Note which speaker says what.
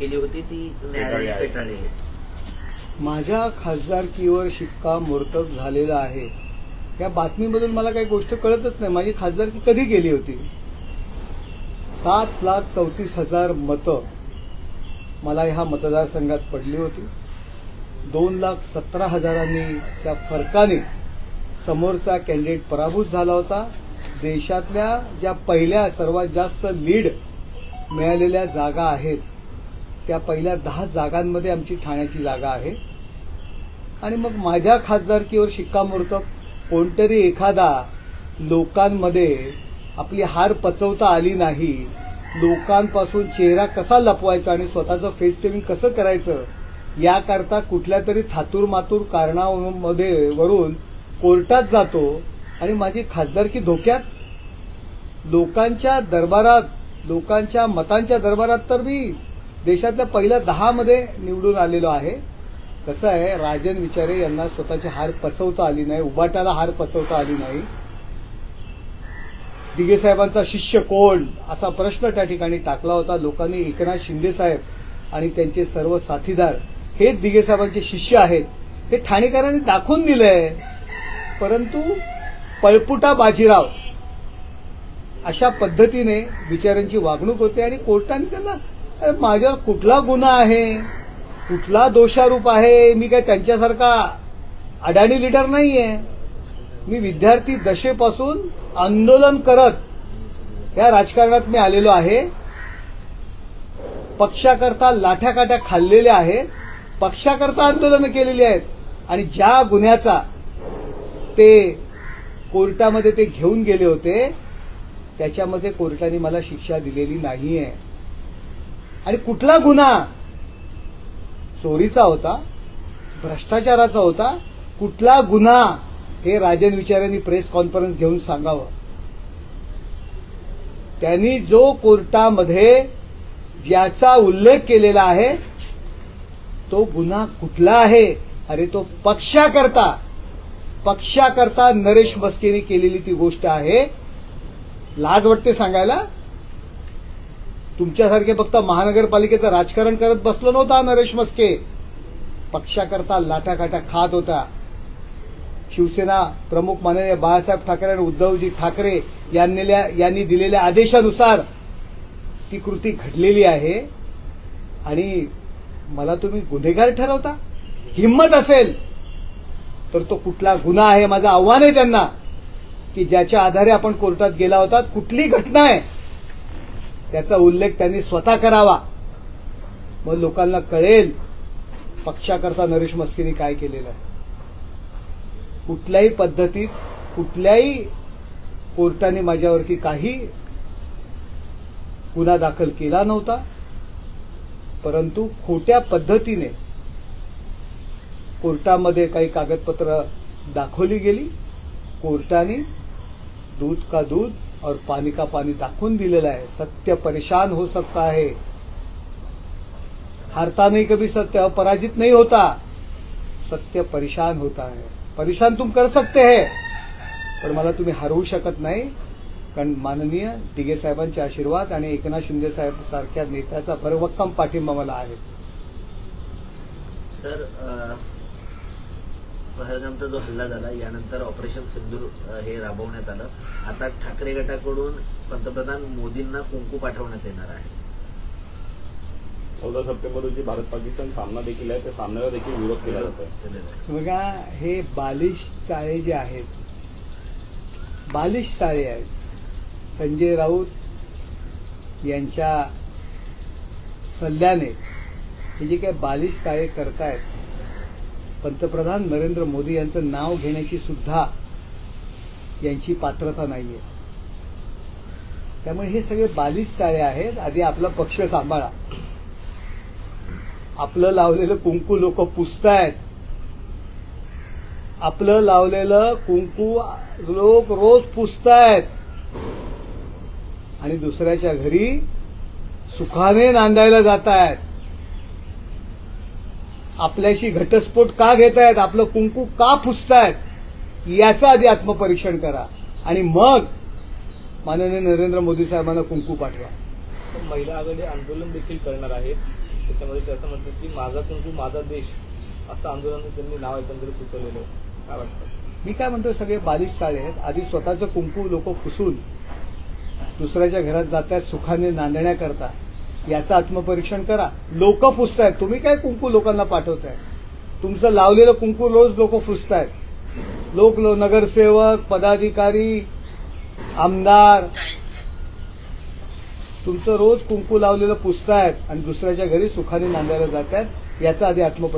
Speaker 1: केली होती ती न्यायालयाने फेटाळली आहे.
Speaker 2: माझ्या खासदारकीवर शिक्कामोर्तब झालेला आहे. या बातमीमधून मला काही गोष्ट कळतच नाही. माझी खासदारकी कधी गेली होती? सात लाख चौतीस हजार मतं मला ह्या मतदारसंघात पडली होती. दोन लाख सतरा हजारांनीच्या फरकाने समोरचा कॅन्डिडेट पराभूत झाला होता. देशातल्या ज्या पहिल्या सर्वात जास्त लीड मिळालेल्या जागा आहेत त्या पहिल्या दहा जागांमध्ये आमची ठाण्याची जागा आहे. आणि मग माझ्या खासदारकीवर शिक्कामोर्तब कोणतरी एखादा लोकांमध्ये आपली हार पचवता आली नाही. लोकांपासून चेहरा कसा लपवायचा आणि स्वतःचं फेस सेव्हिंग कसं करायचं याकरता कुठल्या तरी थातूर मातूर कारणामध्ये वरून कोर्टात जातो. आणि माझी खासदारकी धोक्यात? लोकांच्या दरबारात लोकांच्या मतांच्या दरबारात तर मी देशातल्या पहिल्या दहामध्ये निवडून आलेलो आहे. कसं आहे राजन विचारे यांना स्वतःची हार पचवता आली नाही उबाटाला हार पचवता आली नाही. दिगे साहेबांचा शिष्य कोण असा प्रश्न त्या ठिकाणी टाकला होता. लोकांनी एकनाथ शिंदे साहेब आणि त्यांचे सर्व साथीदार हेच दिगे साहेबांचे शिष्य आहेत हे ठाणेकरांनी दाखवून दिलंय. परंतु पळपुटा बाजीराव अशा पद्धतीने विचारांची वागणूक होते आणि कोर्टाने त्यांना माझ्यावर कुठला गुन्हा आहे? कुठला दोषारूप आहे? मी काय त्यांच्यासारखा अडाणी लिडर नाहीये? मी विद्यार्थी दशेपासून आंदोलन करत या राजकारणात मी आलेलो आहे. पक्षाकरता लाठ्याकाठ्या खाल्लेल्या आहेत. पक्षाकरता आंदोलनं केलेली आहेत. आणि ज्या गुन्ह्याचा ते कोर्टामध्ये ते घेऊन गेले होते त्याच्यामध्ये कोर्टाने मला शिक्षा दिलेली नाहीये. आणि कुठला गुन्हा? चोरीचा होता भ्रष्टाचाराचा होता कुठला गुन्हा? हे राजन विचारांनी प्रेस कॉन्फरन्स घेऊन सांगावं. त्यांनी जो कोर्टामध्ये ज्याचा उल्लेख केलेला आहे तो गुन्हा कुठला आहे? अरे तो पक्षाकरता पक्षाकरता नरेश मस्केनी केलेली ती गोष्ट आहे. लाज वाटते सांगायला? तुमच्यासारखे फक्त महानगरपालिकेचं राजकारण करत बसलो नव्हता नरेश मस्के. पक्षाकरता लाटाकाटा खात होता. शिवसेना प्रमुख माननीय बाळासाहेब ठाकरे आणि उद्धवजी ठाकरे यांनी यांनी दिलेल्या आदेशानुसार ती कृती घडलेली आहे. आणि मला तुम्ही गुन्हेगार ठरवता? हिंमत असेल तर तो कुठला गुन्हा आहे? माझं आव्हान आहे त्यांना की ज्याच्या आधारे आपण कोर्टात गेला होता. कुठली घटना आहे? त्याचा उल्लेख त्यांनी स्वतः करावा. मग लोकांना कळेल पक्षाकरता नरेश मस्कीनी काय केलेलं आहे. कुठल्याही पद्धतीत कुठल्याही कोर्टाने माझ्यावरती काही गुन्हा दाखल केला नव्हता. परंतु खोट्या पद्धतीने कोर्टामध्ये काही कागदपत्र दाखवली गेली. कोर्टाने दूध का दूध और पानी का पानी दाखवून दिलेलं आहे. सत्य परेशान हो सकता है. हारता नहीं कभी सत्य पराजित नहीं होता. सत्य परेशान होता है. परेशान तुम कर सकते है पण मला तुम्ही हरवू शकत नाही. कारण माननीय दिगे साहेबांचे आशीर्वाद आणि एकनाथ शिंदे साहेब सारख्या नेत्याचा भरभक्कम पाठिंबा मला आहे.
Speaker 1: सर आ... पहलगामचा जो हल्ला झाला यानंतर ऑपरेशन सिंधूर अ, हे राबवण्यात आलं. आता ठाकरे गटाकडून पंतप्रधान मोदींना कुंकू पाठवण्यात येणार आहे.
Speaker 3: चौदा सप्टेंबर रोजी भारत पाकिस्तान सामना देखील आहे. त्या सामन्याला देखील विरोध केला जातोय.
Speaker 2: बघा हे बालिश चाळे जे आहेत बालिश चाळे आहेत. संजय राऊत यांच्या सल्ल्याने हे जे काही बालिश चाळे करतायत पंतप्रधान नरेंद्र मोदी यांचं नाव घेण्याची सुद्धा यांची पात्रता नाहीये. त्यामुळे हे सगळे बालिश चाळे आहेत. आधी आपला पक्ष सांभाळा. आपलं लावलेलं कुंकू लोक पुसतायत. आपलं लावलेलं कुंकू लोक रोज पुसतायत. आणि दुसऱ्याच्या घरी सुखाने नांदायला जात आहेत आपल्याशी घटस्फोट का घेत आहेत आपलं कुंकू का पुसतायत याचं आधी आत्मपरीक्षण करा. आणि मग माननीय नरेंद्र मोदी साहेबांना कुंकू पाठवा.
Speaker 3: महिला आघाडी आंदोलन देखील करणार आहेत. त्याच्यामध्ये ते असं म्हणतात की माझा कुंकू माझा देश असं आंदोलन त्यांनी नाव एकंदरीत सुचवलेलं आहे. काय वाटतं?
Speaker 2: मी काय म्हणतो सगळे बालिश चाळे आहेत. आधी स्वतःचं कुंकू लोक पुसून दुसऱ्याच्या घरात जातात सुखाने नांदण्याकरता याचं आत्मपरीक्षण करा. लोक पुसतायत तुम्ही काय कुंकू लोकांना पाठवताय? तुमचं लावलेलं कुंकू रोज लोक पुसतायत लोक लो- नगरसेवक पदाधिकारी आमदार तुमचं रोज कुंकू लावलेलं पुसतायत आणि दुसऱ्याच्या घरी सुखाने नांदायला जात आहेत याचा आधी आत्मपरीक्षण